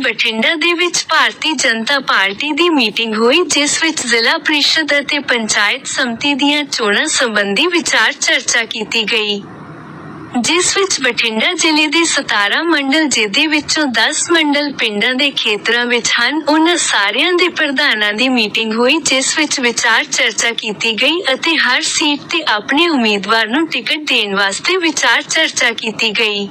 ਬਠਿੰਡਾ ਦੇ ਵਿੱਚ ਭਾਰਤੀ ਜਨਤਾ ਪਾਰਟੀ ਦੀ ਮੀਟਿੰਗ ਹੋਈ, ਜਿਸ ਵਿੱਚ ਜ਼ਿਲ੍ਹਾ ਪ੍ਰੀਸ਼ਦ ਅਤੇ ਪੰਚਾਇਤ ਸਮਿਤੀ ਦੀਆਂ ਚੋਣਾਂ ਸੰਬੰਧੀ ਵਿਚਾਰ ਚਰਚਾ ਕੀਤੀ ਗਈ। ਜਿਸ ਵਿੱਚ ਬਠਿੰਡਾ ਜ਼ਿਲ੍ਹੇ ਦੇ 17 ਮੰਡਲ ਜਿਹਦੇ ਵਿੱਚੋਂ 10 ਮੰਡਲ ਪਿੰਡਾਂ ਦੇ ਖੇਤਰਾਂ ਵਿੱਚ ਹਨ, ਉਹਨਾਂ ਸਾਰਿਆਂ ਦੇ ਪ੍ਰਧਾਨਾਂ ਦੀ ਮੀਟਿੰਗ ਹੋਈ, ਜਿਸ ਵਿੱਚ ਵਿਚਾਰ ਚਰਚਾ ਕੀਤੀ ਗਈ ਅਤੇ ਹਰ ਸੀਟ ਤੇ ਆਪਣੇ ਉਮੀਦਵਾਰ ਨੂੰ ਟਿਕਟ ਦੇਣ ਵਾਸਤੇ ਵਿਚਾਰ ਚਰਚਾ ਕੀਤੀ ਗਈ।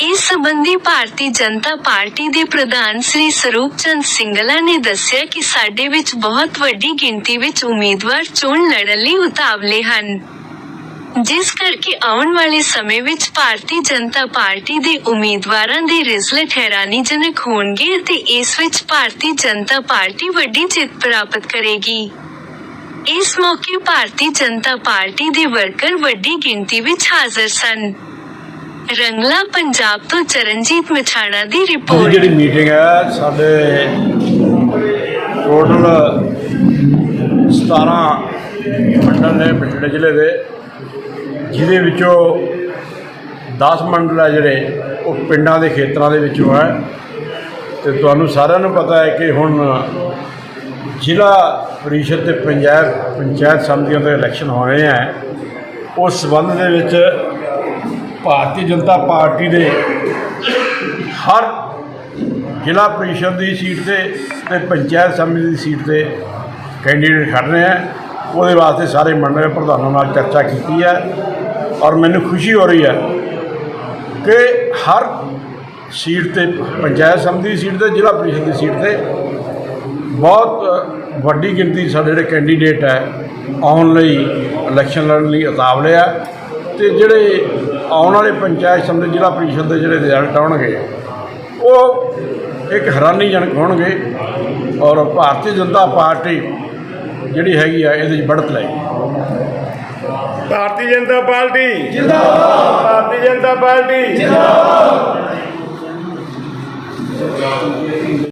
ਇਸ ਸਬੰਧੀ ਭਾਰਤੀ ਜਨਤਾ ਪਾਰਟੀ ਦੇ ਪ੍ਰਧਾਨ ਸ੍ਰੀ ਸਰੂਪ ਚੰਦ ਸਿੰਗਲਾ ਨੇ ਦੱਸਿਆ ਕਿ ਸਾਡੇ ਵਿੱਚ ਬਹੁਤ ਵੱਡੀ ਗਿਣਤੀ ਵਿੱਚ ਉਮੀਦਵਾਰ ਚੋਣ ਲੜਨ ਲਈ ਉਤਾਵਲੇ ਹਨ। ਜਿਸ ਕਰਕੇ ਆਉਣ ਵਾਲੇ ਸਮੇਂ ਵਿੱਚ ਭਾਰਤੀ ਜਨਤਾ ਪਾਰਟੀ ਦੇ ਉਮੀਦਵਾਰਾਂ ਦੇ ਰਿਜ਼ਲਟ ਹੈਰਾਨੀਜਨਕ ਹੋਣਗੇ ਅਤੇ ਇਸ ਵਿੱਚ ਭਾਰਤੀ ਜਨਤਾ ਪਾਰਟੀ ਵੱਡੀ ਜਿੱਤ ਪ੍ਰਾਪਤ ਕਰੇਗੀ। ਇਸ ਮੌਕੇ ਭਾਰਤੀ ਜਨਤਾ ਪਾਰਟੀ ਦੇ ਵਰਕਰ ਵੱਡੀ ਗਿਣਤੀ ਵਿੱਚ ਹਾਜ਼ਰ ਸਨ। ਰੰਗਲਾ ਪੰਜਾਬ ਤੋਂ ਚਰਨਜੀਤ ਮਛਾਣਾ ਦੀ ਅੱਜ ਰਿਪੋਰਟ ਜਿਹੜੀ ਮੀਟਿੰਗ ਹੈ, ਸਾਡੇ ਟੋਟਲ 17 ਮੰਡਲ ਨੇ ਬਠਿੰਡੇ ਜ਼ਿਲ੍ਹੇ ਦੇ, ਜਿਹਦੇ ਵਿੱਚੋਂ 10 ਮੰਡਲ ਹੈ ਜਿਹੜੇ, ਉਹ ਪਿੰਡਾਂ ਦੇ ਖੇਤਰਾਂ ਦੇ ਵਿੱਚੋਂ ਹੈ। ਤੇ ਤੁਹਾਨੂੰ ਸਾਰਿਆਂ ਨੂੰ ਪਤਾ ਹੈ ਕਿ ਹੁਣ ਜ਼ਿਲ੍ਹਾ ਪਰਿਸ਼ਦ ਤੇ ਪੰਚਾਇਤ ਪੰਚਾਇਤ ਸਮਿਤੀਆਂ ਦੇ ਇਲੈਕਸ਼ਨ ਹੋਣੇ ਹੈ। ਉਸ ਸੰਬੰਧ ਦੇ ਵਿੱਚ ਭਾਰਤੀ ਜਨਤਾ ਪਾਰਟੀ ਦੇ ਹਰ ਜ਼ਿਲ੍ਹਾ ਪ੍ਰੀਸ਼ਦ ਦੀ ਸੀਟ ਤੇ ਤੇ ਪੰਚਾਇਤ ਸਮਿਤੀ ਦੀ ਸੀਟ ਤੇ ਕੈਂਡੀਡੇਟ ਖੜ ਰਹੇ ਹੈ ਉਹਦੇ ਵਾਸਤੇ ਸਾਰੇ ਮੰਡਲ ਪ੍ਰਧਾਨਾਂ ਨਾਲ ਚਰਚਾ ਕੀਤੀ ਹੈ ਔਰ ਮੈਨੂੰ ਖੁਸ਼ੀ ਹੋ ਰਹੀ ਹੈ ਕਿ ਹਰ ਸੀਟ ਤੇ ਪੰਚਾਇਤ ਸਮਿਤੀ ਦੀ ਸੀਟ ਤੇ, ਜ਼ਿਲ੍ਹਾ ਪ੍ਰੀਸ਼ਦ ਦੀ ਸੀਟ ਤੇ ਬਹੁਤ ਵੱਡੀ ਗਿਣਤੀ ਸਾਡੇ ਜਿਹੜੇ ਕੈਂਡੀਡੇਟ ਹੈ, ਆਉਣ ਲਈ, ਇਲੈਕਸ਼ਨ ਲੜਨ ਲਈ ਉਤਾਵਲੇ ਆ। ਤੇ ਜਿਹੜੇ ਆਉਣ ਵਾਲੇ ਪੰਚਾਇਤ ਸਮੇਂ ਜ਼ਿਲ੍ਹਾ ਪ੍ਰੀਸ਼ਦ ਦੇ ਜਿਹੜੇ ਰਿਜ਼ਲਟ ਆਉਣਗੇ ਉਹ ਇੱਕ ਹੈਰਾਨੀਜਨਕ ਹੋਣਗੇ ਔਰ ਭਾਰਤੀ ਜਨਤਾ ਪਾਰਟੀ ਜਿਹੜੀ ਹੈਗੀ ਆ ਇਹਦੇ 'ਚ ਬੜਤ ਲਈ। ਭਾਰਤੀ ਜਨਤਾ ਪਾਰਟੀ। ਜਿੰਦਾਬਾਦ। ਭਾਰਤੀ ਜਨਤਾ ਪਾਰਟੀ। ਜਿੰਦਾਬਾਦ